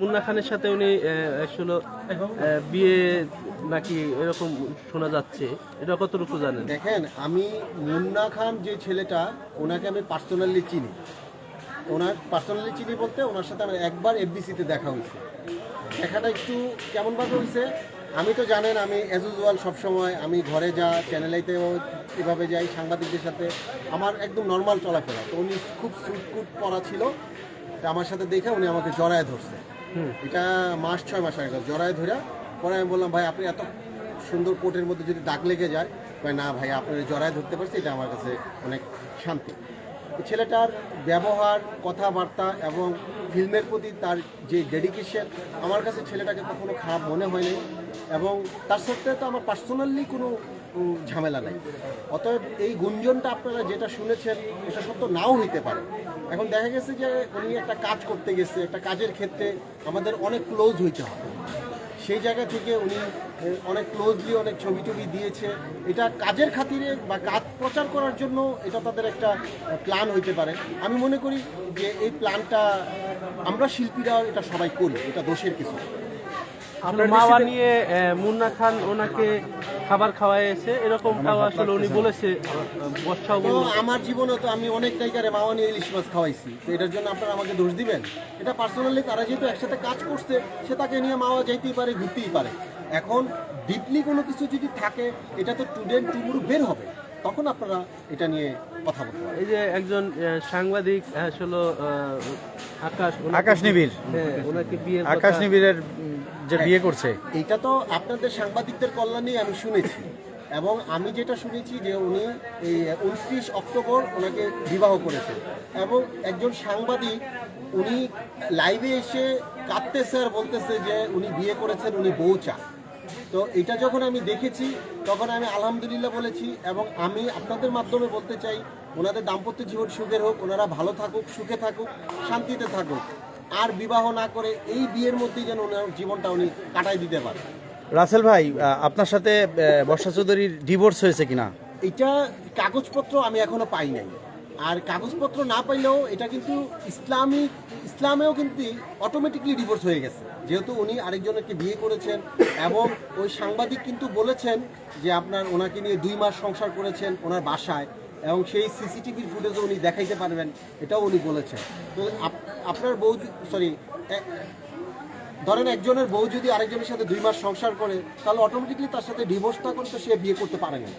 মুন্না খানের সাথে উনি আসলে বিয়ে নাকি এরকম শোনা যাচ্ছে, এটা কতটুকু জানেন? দেখেন, আমি মুন্না খান যে ছেলেটা, ওনাকে আমি পার্সোনালি চিনি। ওনার পার্সোনালি চিনি বলতে ওনার সাথে আমার একবার এফবিসিতে দেখা হয়েছে। দেখাটা একটু কেমনভাবে হয়েছে, আমি তো জানেন, আমি অ্যাজ ইউজুয়াল সবসময় আমি ঘরে যা চ্যানেলাইতে এভাবে যাই, সাংবাদিকদের সাথে, আমার একদম নর্মাল চলাফেরা। তো উনি খুব সুটকুট পরা ছিল আমার সাথে দেখে উনি আমাকে জড়ায় ধরছে। এটা মাস ছয় মাস আগে জড়ায় ধরে পরে আমি বললাম, ভাই, আপনি এত সুন্দর কোটের মধ্যে যদি দাগ লেগে যায় ভাই না ভাই, আপনার জড়ায় ধরতে পারছি, এটা আমার কাছে অনেক শান্তি। ছেলেটার ব্যবহার, কথাবার্তা এবং ফিল্মের প্রতি তার যে ডেডিকেশন আমার কাছে ছেলেটাকে কখনো খারাপ মনে হয়নি এবং তার সত্ত্বেও তো আমার পার্সোনালি কোনো ঝামেলা নাই। অতএব এই গুঞ্জনটা আপনারা যেটা শুনেছেন, এটা সত্য নাও হইতে পারে। এখন দেখা গেছে যে উনি একটা কাজ করতে গেছে, একটা কাজের ক্ষেত্রে আমাদের অনেক ক্লোজ হইতে হবে। সেই জায়গা থেকে উনি অনেক ক্লোজলি অনেক ছবি টবি দিয়েছে। এটা কাজের খাতিরে বা কাজ প্রচার করার জন্য এটা তাদের একটা প্ল্যান হইতে পারে। আমি মনে করি যে এই প্ল্যানটা আমরা শিল্পীরা এটা সবাই করি, এটা দোষের কিছু। আপনার মাওয়া নিয়ে মুন্না খান ওনাকে খাবার খাওয়াইছে এরকম খাওয়া আসলে উনি বলেছে বর্ষাও তো আমার জীবনে তো আমি অনেক টাইকারে মাওয়া নিয়ে ইলিশ মাছ খাওয়াইছি। তো এটার জন্য আপনারা আমাকে দোষ দিবেন? এটা পার্সোনালি তারা যেহেতু একসাথে কাজ করছে সে তাকে নিয়ে মাওয়া যাইতেই পারে ঘুরতেই পারে। এখন ডিপলি কোনো কিছু যদি থাকে এটা তো স্টুডেন্ট টুমুরু বের হবে। তখন আপনারা এটা নিয়ে কথা বলতে পারেন এই যে একজন সাংবাদিক আসলে আকাশ নিবিড়। হ্যাঁ আকাশ নিবিড়ের যে বিয়ে করছে। এটা তো আপনাদের সাংবাদিকদের কল্যাণেই আমি শুনেছি। এবং আমি যেটা শুনেছি যে উনি এই উনত্রিশ অক্টোবর ওনাকে বিবাহ করেছেন এবং একজন সাংবাদিক উনি লাইভে এসে কাঁদতেছে আর বলতেছে যে উনি বিয়ে করেছেন উনি বউ চান। তো এটা যখন আমি দেখেছি তখন আমি আলহামদুলিল্লাহ বলেছি এবং আমি আপনাদের মাধ্যমে বলতে চাই ওনাদের দাম্পত্য জীবন সুখের হোক ওনারা ভালো থাকুক সুখে থাকুক শান্তিতে থাকুক। আর বিবাহ না করে এই বিয়ের মধ্যেই যেন ওনার জীবনটা উনি কাটাই দিতে পারে। রাসেল ভাই আপনার সাথে বর্ষা চৌধুরীর ডিভোর্স হয়েছে কিনা? এটা কাগজপত্র আমি এখনও পাই নাই। আর কাগজপত্র না পাইলেও এটা কিন্তু ইসলামিক ইসলামেও কিন্তু অটোমেটিকলি ডিভোর্স হয়ে গেছে। যেহেতু উনি আরেকজনকে বিয়ে করেছেন এবং ওই সাংবাদিক কিন্তু বলেছেন যে আপনার ওনাকে নিয়ে দুই মাস সংসার করেছেন ওনার বাসায়। এবং সেই সিসিটিভির ফুটেজও উনি দেখাইতে পারবেন এটাও উনি বলেছেন। তো আপনার বউ সরি ধরেন একজনের বউ যদি আরেকজনের সাথে দুই মাস সংসার করে তাহলে অটোমেটিকলি তার সাথে ডিভোর্স না করতে সে বিয়ে করতে পারে না।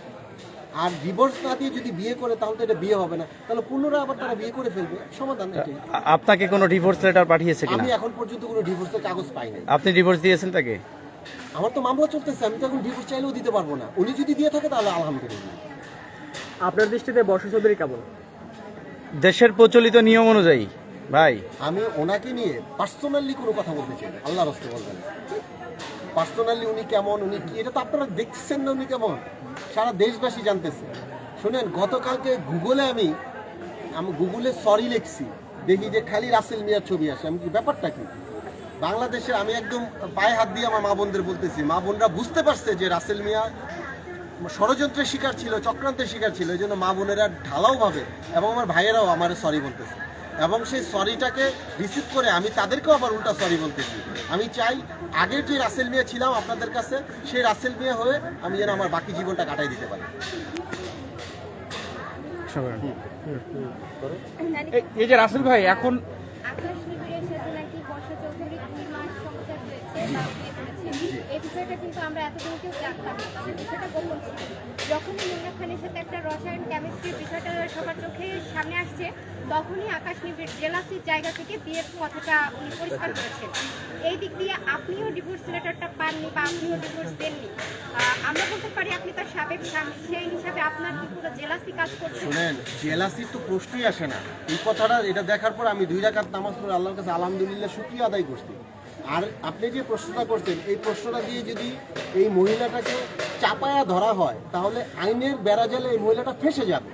আর ডিভোর্স না দিয়ে যদি বিয়ে করে তাহলে তো এটা বিয়ে হবে না। তাহলে পুনরায় আবার তারা বিয়ে করে ফেলবে সমাধান এটাই। আপনাকে কোনো ডিভোর্স লেটার পাঠিয়েছে কিনা? আমি এখন পর্যন্ত কোনো ডিভোর্সের কাগজ পাই নাই আপনি ডিভোর্স দিয়েছেন তাকে? আমার তো মামলা চলতেছে আমি তো এখন ডিভোর্স চাইলেও দিতে পারব না। উনি যদি দিয়ে থাকে তাহলে আলহামদুলিল্লাহ। আপনার দৃষ্টিতে বর্ষা চৌধুরী কেমন? দেশের প্রচলিত নিয়ম অনুযায়ী ভাই। আমি ওনাকে নিয়ে পার্সোনালি কোনো কথা বলতে চাই আল্লাহ রস্তে বলবেন। পার্সোনালি উনি কেমন উনি কি এটা তো আপনারা দেখছেন না উনি কেমন? সারা দেশবাসী জানতেছে। শুনেন গতকালকে গুগলে আমি আমি গুগলে সরি লিখছি। দেখি যে খালি রাসেল মিয়ার ছবি আসে। আমি কি ব্যাপারটা কি? বাংলাদেশে আমি একদম পায়ে হাত দিয়ে আমার মা বোনদের বলতেছি মা বোনরা বুঝতে পারছে যে রাসেল মিয়া ষড়যন্ত্রের শিকার ছিল চক্রান্তের শিকার ছিল এই জন্য মা বোনেরা ঢালাওভাবে এবং আমার ভাইয়েরাও আমার সরি বলতেছে। এবং সেই সরিটাকে রিসিভ করে আমি তাদেরকেও আবার উল্টা সরি বলতেছি। আমি চাই আগের যে রাসেল মিয়া ছিলাম আপনাদের কাছে সেই রাসেল মিয়া হয়ে আমি যেন আমার বাকি জীবনটা কাটাই দিতে পারি। এই- এই যে রাসেল ভাই এখন আকাশ নিবিড়ের সাথে নাকি বর্ষা চৌধুরী দুই মাস সংসার হয়েছে তাও বিয়ে করেছে এই বিষয়টা কিন্তু আমরা এতদিন কেউ জানতাম সেই বিষয়টা গোপন ছিল। যখনই মুন্না খানের সাথে একটা রসায়ন কেমিস্ট্রির বিষয়টা সবার চোখে সামনে আসছে, তখনই আকাশ নিবিড় জেলাসির জায়গা থেকে বিয়ের কথাটা উনি পরিষ্কার করেছেন। এই দিক দিয়ে আপনিও ডিভোর্স লেটারটা পাননি বা আপনিও ডিভোর্স দেননি। আমরা বলতে পারি আপনি তার সাবেক স্বামী, সেই হিসাবে আপনার কি পুরো জেলাসি কাজ করছে? শুনেন জেলাসির তো প্রশ্নই আসে না। এই কথাটা, এটা দেখার পর আমি দুই রাকাত নামাজ পড়ে আল্লাহর কাছে আলহামদুলিল্লাহ শুক্রিয়া আদায় করছি। আর আপনি যে প্রশ্নটা করছেন এই প্রশ্নটা দিয়ে যদি এই মহিলাটাকে চাপায়া ধরা হয় তাহলে আইনের বেড়াজালে এই মহিলাটা ফেসে যাবে।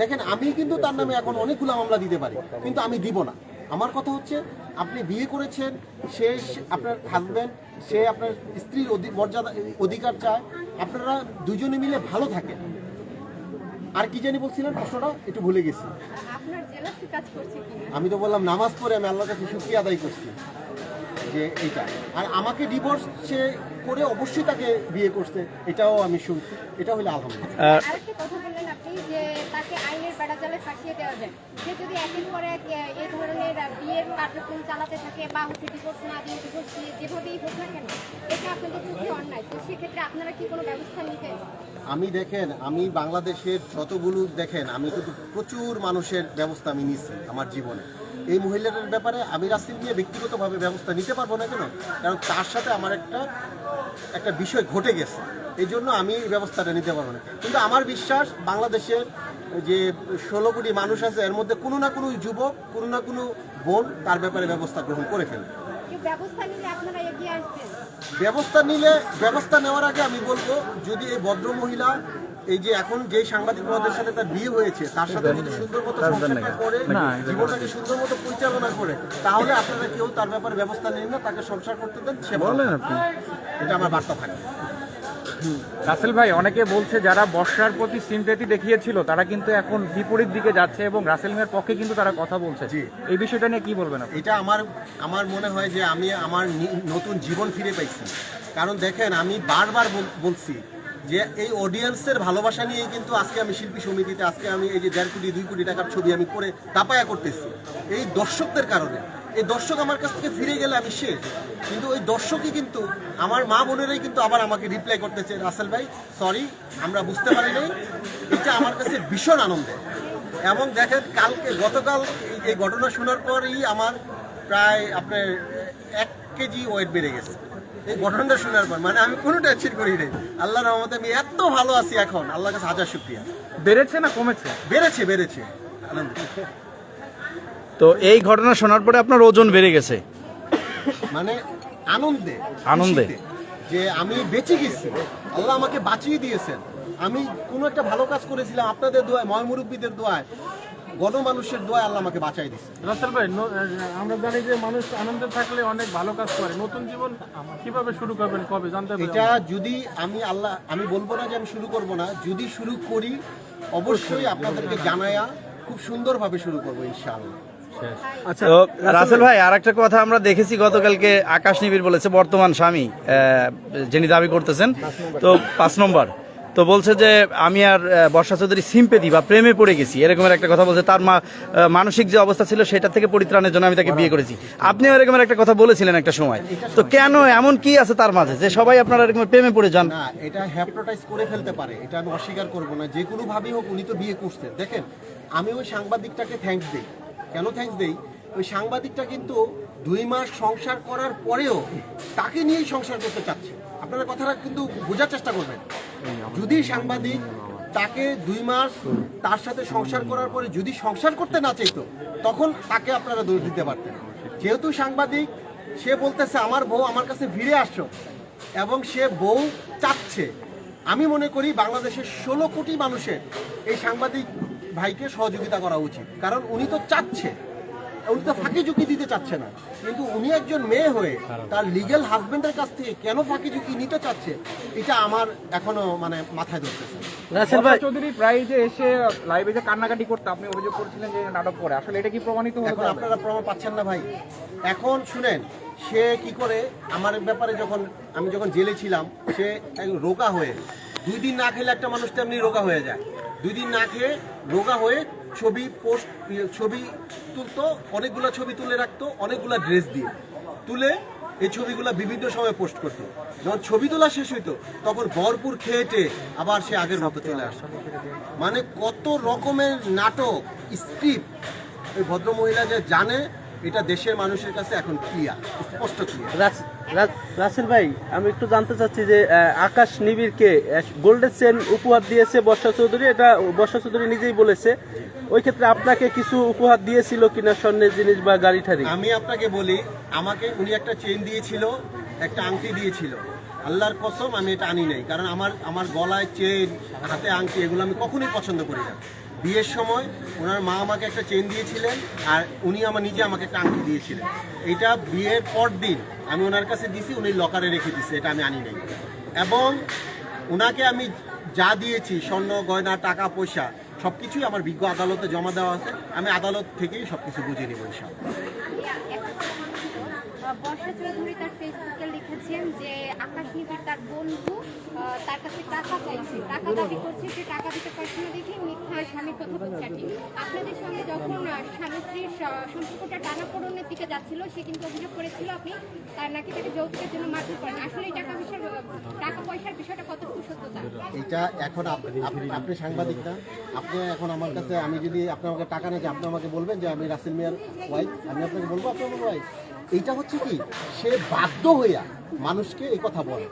দেখেন আমি কিন্তু তার নামে এখন অনেকগুলো মামলা দিতে পারি কিন্তু আমি দিব না। আমার কথা হচ্ছে আপনি বিয়ে করেছেন সে আপনার হাজব্যান্ড সে আপনার স্ত্রীর মর্যাদা অধিকার চায় আপনারা দুজনে মিলে ভালো থাকেন। আর কি জানি বলছিলেন প্রশ্নটা? একটু ভুলে গেছি। আমি তো বললাম নামাজ পড়ে আমি আল্লাহর কাছে শুক্রিয়া আদায় করছি। যে এইটা আর আমাকে ডিভোর্স সে করে অবশ্যই তাকে বিয়ে করছে এটাও আমি শুনছি। এটা হলো আলহামদুলিল্লাহ। আরেকটা কথা বললেন আপনি যে তাকে আইনের বেড়াজালে ফাঁসিয়ে দেওয়া যায়। সে যদি একের পর এই ধরনের বিয়ের কার্যক্রম চালাতে থাকে বা হচ্ছে ডিভোর্স না দিয়ে ডিভোর্স দিয়ে যেভাবেই হোক না কেন এটা আপনাদের চোখে অন্যায়। তো সেক্ষেত্রে আপনারা কি কোনো ব্যবস্থা নিতেন? আমি দেখেন আমি বাংলাদেশের যতগুলো দেখেন আমি কিন্তু প্রচুর মানুষের ব্যবস্থা আমি নিচ্ছি আমার জীবনে। এই মহিলাটার ব্যাপারে আমি রাস্তিল নিয়ে ব্যক্তিগতভাবে ব্যবস্থা নিতে পারব না কেন? কারণ তার সাথে আমার একটা একটা বিষয় ঘটে গেছে। এই জন্য আমি এই ব্যবস্থাটা নিতে পারব না। কিন্তু আমার বিশ্বাস বাংলাদেশের যে ষোলো কোটি মানুষ আছে এর মধ্যে কোনো না কোনো যুবক কোনো না কোনো বোন তার ব্যাপারে ব্যবস্থা গ্রহণ করে ফেলবে। ব্যবস্থা নিলে ব্যবস্থা নেওয়ার আগে আমি বলব যদি এই ভদ্র মহিলা এই যে এখন যে সাংবাদিক মহোদয়ের সাথে তার বিয়ে হয়েছে তার সাথে যদি সুন্দর মতো সংসারটা করে জীবনটাকে সুন্দর মতো পরিচালনা করে তাহলে আপনারা কেউ তার ব্যাপারে ব্যবস্থা নেন না তাকে সংসার করতে দেন সে বলেন আপনি। এটা আমার বার্তা থাকে রাসেল ভাই অনেকে বলছে যারা বর্ষার প্রতি সিম্পেথি দেখিয়েছিল তারা কিন্তু এখন বিপরীত দিকে যাচ্ছে এবং রাসেল মিয়ার পক্ষে কিন্তু তারা কথা বলছে। এই বিষয়টা নিয়ে কি বলবেন আপনি? এটা আমার আমার মনে হয় যে আমি আমার নি- নতুন জীবন ফিরে পাইছি। কারণ দেখেন আমি বারবার বল- বলছি যে এই অডিয়েন্সের ভালোবাসা নিয়েই কিন্তু আজকে আমি শিল্পী সমিতিতে, আজকে আমি এই যে দেড় কোটি, দুই কোটি টাকার ছবি আমি করে দাপায়া করতেছি। এই দর্শকদের কারণে। এই দর্শক আমার কাছ থেকে ফিরে গেলে আমি শেষ। কিন্তু ওই দর্শকই কিন্তু, আমার মা বোনেরাই কিন্তু আবার আমাকে রিপ্লাই করতেছে, রাসেল ভাই সরি আমরা বুঝতে পারি নাই এটা আমার কাছে ভীষণ আনন্দের। এবং দেখেন, কালকে, গতকাল এই ঘটনা শোনার পরই আমার প্রায় আপনার এক কেজি ওয়েট বেড়ে গেছে। এই ঘটনাটা শোনার পর মানে আমি কোনো টেনশন করি নাই। আল্লাহ রহমতে আমি এত ভালো আছি এখন আল্লাহর কাছে হাজার শুক্রিয়া। বেড়েছে না কমেছে? বেড়েছে বেড়েছে। তো এই ঘটনা শোনার পরে আপনার ওজন বেড়ে গেছে? মানে আনন্দে আনন্দে। যে আমি বেঁচে গেছি। আল্লাহ আমাকে বাঁচিয়ে দিয়েছেন। আমি কোনো একটা ভালো কাজ করেছিলাম। আপনাদের দোয়ায় ময় মুরব্বীদের দোয়ায়। গণমানুষের দোয়া আল্লাহ আমাকে বাঁচাই দিয়েছে। রাসেল ভাই আমরা জানি যে মানুষ আনন্দে থাকলে অনেক ভালো কাজ করে। নতুন জীবন কীভাবে শুরু করবেন কবে জানতে এটা যদি আমি আল্লাহ আমি বলব না যে আমি শুরু করব না যদি শুরু করি অবশ্যই আপনাদেরকে জানায়া খুব সুন্দরভাবে শুরু করব ইনশাআল্লাহ। আচ্ছা রাসেল ভাই আর একটা কথা আমরা দেখেছি গতকালকে আকাশ নিবিড় বলেছে বর্তমান স্বামী যিনি দাবি করতেছেন তো পাঁচ নম্বর তো বলছে যে আমি আর বর্ষা চৌধুরী সিম্পেথি বা প্রেমে পড়ে গেছি। এরকমের একটা কথা বলছে, তার মা মানসিক যে অবস্থা ছিল সেটা থেকে পরিত্রাণের জন্য আমি তাকে বিয়ে করেছি। আপনিও এরকমের একটা কথা বলেছিলেন একটা সময়। তো কেন, এমন কি আছে তার মাঝে যে সবাই আপনারা এরকম প্রেমে পড়ে যান? এটা হ্যাপটোটাইজ করে ফেলতে পারে, এটা আমি অস্বীকার করব না। যে কোনো ভাবেই হোক উনি তো বিয়ে করছেন দেখেন, আমি ওই সাংবাদিকটাকে থ্যাঙ্কস দিই। কেন থ্যাঙ্কস দেই? ওই সাংবাদিকটা কিন্তু দুই মাস সংসার করার পরেও তাকে নিয়েই সংসার করতে চাচ্ছে। আপনারা কথাটা কিন্তু বোঝার চেষ্টা করবেন। যদি সাংবাদিক তাকে দুই মাস তার সাথে সংসার করার পরে যদি সংসার করতে না চাইতো, তখন তাকে আপনারা দোষ দিতে পারতেন। যেহেতু সাংবাদিক, সে বলতেছে, আমার বউ আমার কাছে ফিরে আসছো এবং সে বউ চাচ্ছে। আমি মনে করি বাংলাদেশের ষোলো কোটি মানুষের এই সাংবাদিক ভাইকে সহযোগিতা করা উচিত। কারণ উনি তো চাচ্ছে। উনি তো ফাঁকি ঝুঁকি দিতে চাচ্ছে না। কিন্তু উনি একজন মেয়ে হয়ে তার লিগেল হাজবেন্ডের কাছ থেকে কেন ফাঁকি ঝুঁকি নিতে চাচ্ছে এটা আমার এখনও মানে মাথায় ধরতেছে চৌধুরী প্রায় যে এসে লাইভে যে কান্নাকাটি করতে আপনি অভিযোগ করছিলেন যে নাটক করে। আসলে এটা কি প্রমাণিত এখন আপনারা প্রমাণ পাচ্ছেন না ভাই। এখন শুনেন সে কি করে আমার ব্যাপারে যখন আমি যখন জেলে ছিলাম সে রোগা হয়ে দুই দিন না খেলে একটা মানুষ তেমনি রোগা হয়ে যায়। দুই দিন না খেয়ে রোগা হয়ে ছবি পোস্ট ছবি তুলতো, অনেকগুলো ছবি তুলে রাখতো, অনেকগুলো ড্রেস দিয়ে। তুলে এই ছবিগুলো বিভিন্ন সময় পোস্ট করতো। যখন ছবি তোলা শেষ হইতো, তখন ভরপুর খেয়েটে আবার সে আগের মতো চলে আসতো। মানে কত রকমের নাটক, স্ক্রিপ্ট ওই ভদ্র মহিলা যে জানে, এটা দেশের মানুষের কাছে এখন ক্লিয়ার স্পষ্ট ক্লিয়ার রাসেল ভাই, আমি একটু জানতে চাচ্ছি যে আকাশ নিবিড়কে গোল্ডেন চেন উপহার দিয়েছে বর্ষা চৌধুরী, এটা বর্ষা চৌধুরী নিজেই বলেছে। ওই ক্ষেত্রে আপনাকে কিছু উপহার দিয়েছিল কিনা স্বর্ণের জিনিস বা গাড়ি ঠাড়ি আমি আপনাকে বলি, আমাকে উনি একটা চেন দিয়েছিল, একটা আংটি দিয়েছিল। আল্লাহর কসম, আমি এটা আনি নাই। কারণ আমার আমার গলায় চেন হাতে আংটি, এগুলো আমি কখনোই পছন্দ করি না। বিয়ের সময় ওনার মা আমাকে একটা চেন দিয়েছিলেন আর উনি আমার নিজে আমাকে একটা আংটি দিয়েছিলেন। এটা বিয়ের পর দিন আমি ওনার কাছে দিছি, উনি লকারে রেখে দিছে, এটা আমি আনি নাই। এবং ওনাকে আমি যা দিয়েছি, স্বর্ণ, গয়না, টাকা, পয়সা সব কিছুই আমার বিজ্ঞ আদালতে জমা দেওয়া আছে। আমি আদালত থেকেই সব কিছু বুঝে নিব ইনশাআল্লাহ। এখন বর্ষা চৌধুরী তার ফেসবুকে লিখেছেন যে তার বন্ধু তার কাছে টাকা চাইছে। টাকা দাবি করছে যে টাকা দিতে পারছে না দেখে মিথ্যা স্বামী কথা বলছে আর কি। আপনাদের সঙ্গে যখন স্বামী স্ত্রীর সম্পর্কটা টানাপোড়নের দিকে যাচ্ছিল, সে কিন্তু অভিযোগ করেছিল আপনি তার নাকি তাকে যৌতুকের জন্য মারধর করেন। আসলে এই টাকা পয়সার টাকা পয়সার বিষয়টা কতটুকু সত্যতা এটা এখন আপ- আপ- আপনি সাংবাদিক না। আপনি এখন আমার কাছে, আমি যদি আপনি আমাকে টাকা না যে আপনি আমাকে বলবেন যে আমি রাসেল মিয়ার ওয়াইফ আমি আপনাকে বলব আপনি আমার ওয়াইফ এইটা হচ্ছে কি? সে বাধ্য হইয়া মানুষকে এই কথা বলে।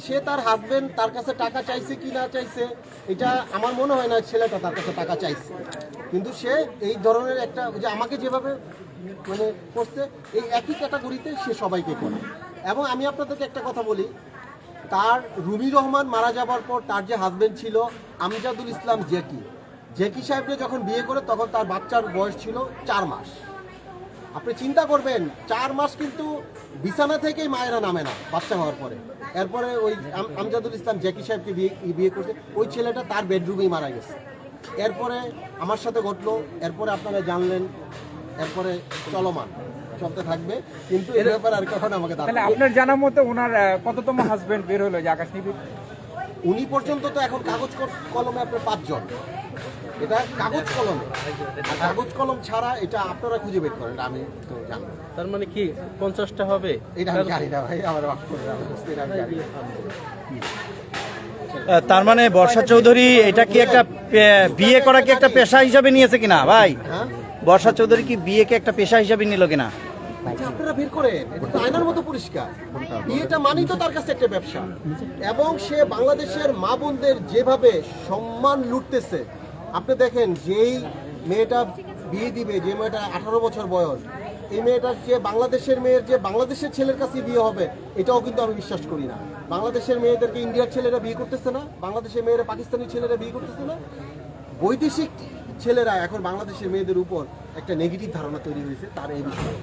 সে- তার হাজবেন্ড তার কাছে টাকা চাইছে কি না চাইছে, এটা আমার মনে হয় না ছেলেটা তার কাছে টাকা চাইছে। কিন্তু সে এই ধরনের একটা যে আমাকে যেভাবে মানে করছে, এই একই ক্যাটাগরিতে সে সবাইকে করে। এবং আমি আপনাদেরকে একটা কথা বলি, তার রুমি রহমান মারা যাবার পর তার যে হাজবেন্ড ছিল, আমজাদুল ইসলাম জেকি। জেকি সাহেবকে যখন বিয়ে করে তখন তার বাচ্চার বয়স ছিল চার মাস। আপনি চিন্তা করবেন চার মাস কিন্তু বিছানা থেকেই মায়েরা নামে না বাচ্চা হওয়ার পরে। এরপরে ওই আম- আমজাদুল ইসলাম জ্যাকি সাহেবকে বিয়ে বিয়ে করছে ওই ছেলেটা তার বেডরুমেই মারা গেছে। এরপরে আমার সাথে ঘটলো এরপরে আপনারা জানলেন এরপরে চলমান চলতে থাকবে কিন্তু এর ব্যাপারে আর কখন আমাকে তাহলে আপনার জানা মতো ওনার কততম হাজবেন্ড বের হলো যে আকাশ নিবিড়? উনি পর্যন্ত তো এখন কাগজ কলমে আপনার পাঁচজন। এটা কাগজ কলমে। কাগজ কলম ছাড়া এটা আপনারা খুঁজে বের করেন আমি তো জানি তার মানে কি পঞ্চাশটা হবে? এটা আমি জানি না ভাই আমার মাফ করে তার মানে বর্ষা চৌধুরী এটা কি একটা বিয়ে করা কি একটা পেশা হিসাবে নিয়েছে কিনা ভাই? হ্যাঁ? বর্ষা চৌধুরী কি বিয়েকে একটা পেশা হিসাবে নিল কিনা? আপনারা বের করেন এটা আয়নার মতো পরিষ্কার। বিয়েটা মানেই তো তার কাছে একটা ব্যবসা। এবং সে বাংলাদেশের মা বোনদের যেভাবে সম্মান লুটতেছে আপনি দেখেন যেই মেয়েটা বিয়ে দিবে, যে মেয়েটা আঠারো বছর বয়স, এই মেয়েটা যে বাংলাদেশের মেয়ের যে বাংলাদেশের ছেলের কাছে বিয়ে হবে, এটাও কিন্তু আমি বিশ্বাস করি না। বাংলাদেশের মেয়েদেরকে ইন্ডিয়ার ছেলেরা বিয়ে করতেছে না, বাংলাদেশের মেয়েরা পাকিস্তানি ছেলেরা বিয়ে করতেছে না। বৈদেশিক ছেলেরা এখন বাংলাদেশের মেয়েদের উপর একটা নেগেটিভ ধারণা তৈরি হয়েছে, তার এই বিষয়ে।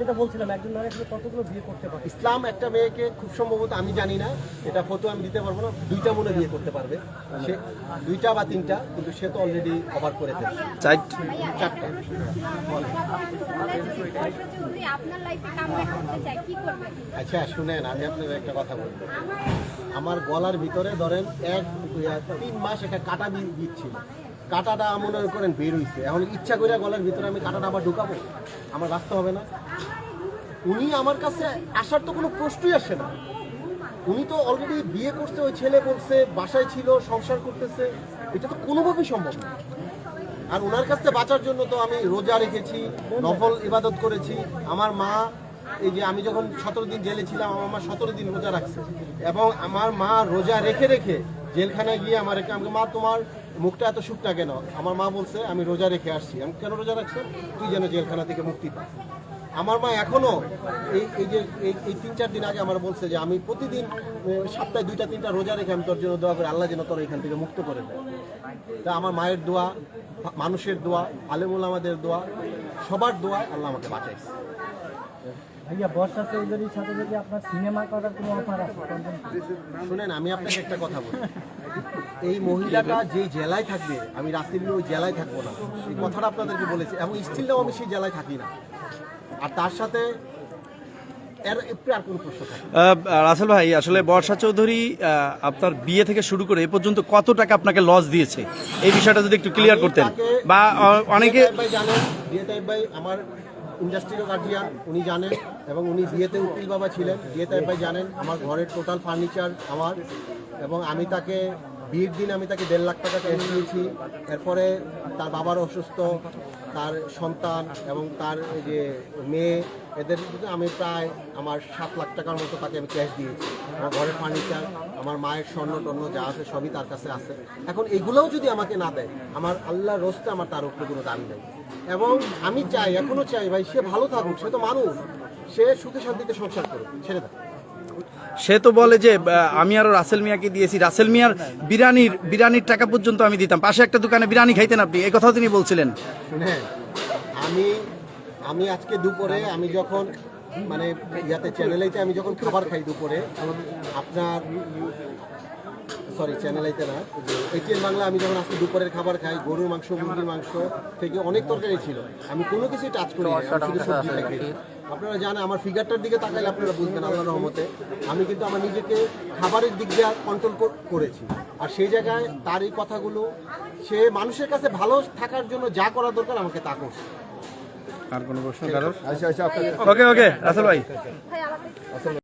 যেটা বলছিলাম একজন নারী আসলে কতগুলো বিয়ে করতে পারে? ইসলাম একটা মেয়েকে খুব সম্ভবত আমি জানি না এটা ফটো আমি দিতে পারব না দুইটা মনে বিয়ে করতে পারবে। সে দুইটা বা তিনটা কিন্তু সে তো অলরেডি কভার করে ফেলছে। চারটা। বর্ষা চৌধুরী আপনার লাইফে কামব্যাক করতে চায় কি করবেন আচ্ছা শুনেন আমি আপনাদের একটা কথা বলব। আমার গলার ভিতরে ধরেন এক তিন মাস একটা কাটা বীজ বীজ ছিল। কাটাটা মনে করেন বের হইছে। এখন ইচ্ছা করে গলার ভিতরে আমি কাটাটা আবার ঢুকাবো। আমার বাঁচতে হবে না। উনি আমার কাছে আসার তো কোনো প্রশ্নই আসে না। উনি তো অলরেডি বিয়ে করছে, ওই ছেলে করছে বাসায় ছিল, সংসার করতেছে। এটা তো কোনোভাবেই সম্ভব না। আর ওনার কাছ থেকে বাঁচার জন্য তো আমি রোজা রেখেছি, নফল ইবাদত করেছি। আমার মা, এই যে আমি যখন সতেরো দিন জেলে ছিলাম, আমার মা সতেরো দিন রোজা রাখছে। এবং আমার মা রোজা রেখে রেখে জেলখানায় গিয়ে আমার আমাকে, মা, তোমার মুখটা এত শুকনা কেন? আমার মা বলছে আমি রোজা রেখে আসছি। আমি কেন রোজা রাখছো? তুই যেন জেলখানা থেকে মুক্তি পাস। আমার মা এখনও এই এই যে এই এই তিন চার দিন আগে আমার বলছে যে আমি প্রতিদিন সপ্তাহে দুইটা তিনটা রোজা রেখে আমি তোর জন্য দোয়া করে। আল্লাহ যেন তোর এখান থেকে মুক্ত করে দেয়। তা আমার মায়ের দোয়া মানুষের দোয়া আলেমুল আমাদের দোয়া সবার দোয়া আল্লাহ আমাকে বাঁচাইছে। ভাইয়া বর্ষা চৌধুরীর সাথে যদি আপনার সিনেমা করার কোনো অফার আছে শুনেন আমি আপনাকে একটা কথা বলি। এই মহিলাটা যে জেলায় থাকবে আমি রাসেল ওই জেলায় থাকব না। এই কথাটা আপনাদেরকে বলেছি এবং স্টিলটাও আমি সেই জেলায় থাকি না। আর তার সাথে রাসেল ভাই আসলে বর্ষা চৌধুরী আপনার বিয়ে থেকে শুরু করে এ পর্যন্ত কত টাকা আপনাকে লস দিয়েছে? এই বিষয়টা যদি একটু ক্লিয়ার করতেন। বা অনেকে জানেন ভাই আমার ইন্ডাস্ট্রিরও গার্জিয়ান উনি জানেন এবং উনি বিয়েতে উকিল বাবা ছিলেন। তাইব ভাই জানেন আমার ঘরের টোটাল ফার্নিচার আমার এবং আমি তাকে বিয়ের দিন আমি তাকে দেড় লাখ টাকা ক্যাশ দিয়েছি। এরপরে তার বাবার অসুস্থ, তার সন্তান এবং তার যে মেয়ে, এদের আমি প্রায় আমার সাত লাখ টাকার মতো তাকে আমি ক্যাশ দিয়েছি। আমার ঘরের ফার্নিচার আমার মায়ের স্বর্ণ টর্ণ যা আছে সবই তার কাছে আছে। এখন এগুলোও যদি আমাকে না দেয়, আমার আল্লাহ রোজটা আমার তার উপরে কোনো দাবি নেই। এবং আমি চাই এখনও চাই, ভাই, সে ভালো থাকুক, সে তো মানুষ। সে সুখে শান্তিতে সংসার করুক, ছেড়ে দেয় সে তো বলে যে আমি আরও রাসেল মিয়াকে দিয়েছি। রাসেল মিয়ার বিরিয়ানির বিরিয়ানির টাকা পর্যন্ত আমি দিতাম। পাশে একটা দোকানে বিরিয়ানি খাইতেন আপনি, এই কথাও তিনি বলছিলেন। আমি আমি আজকে দুপুরে, আমি যখন মানে ইয়াতে চ্যানেলেতে আমি যখন খাবার খাই দুপুরে আপনার সরি চ্যানেল আইতে না এটিএন বাংলা আমি যখন আজকে দুপুরের খাবার খাই গরুর মাংস মুরগির মাংস থেকে অনেক তরকারি ছিল। আমি কোনো কিছুই টাচ করি শুধু সবজি খাই আপনারা জানেন আমার ফিগারটার দিকে তাকাইলে আপনারা বুঝবেন আল্লাহ রহমতে। আমি কিন্তু আমার নিজেকে খাবারের দিক দিয়ে কন্ট্রোল করেছি। আর সেই জায়গায় তার এই কথাগুলো সে মানুষের কাছে ভালো থাকার জন্য যা করা দরকার আমাকে তা করছে। আর কোনো প্রশ্ন? কারোর আচ্ছা আচ্ছা ওকে ওকে রাসেল ভাই।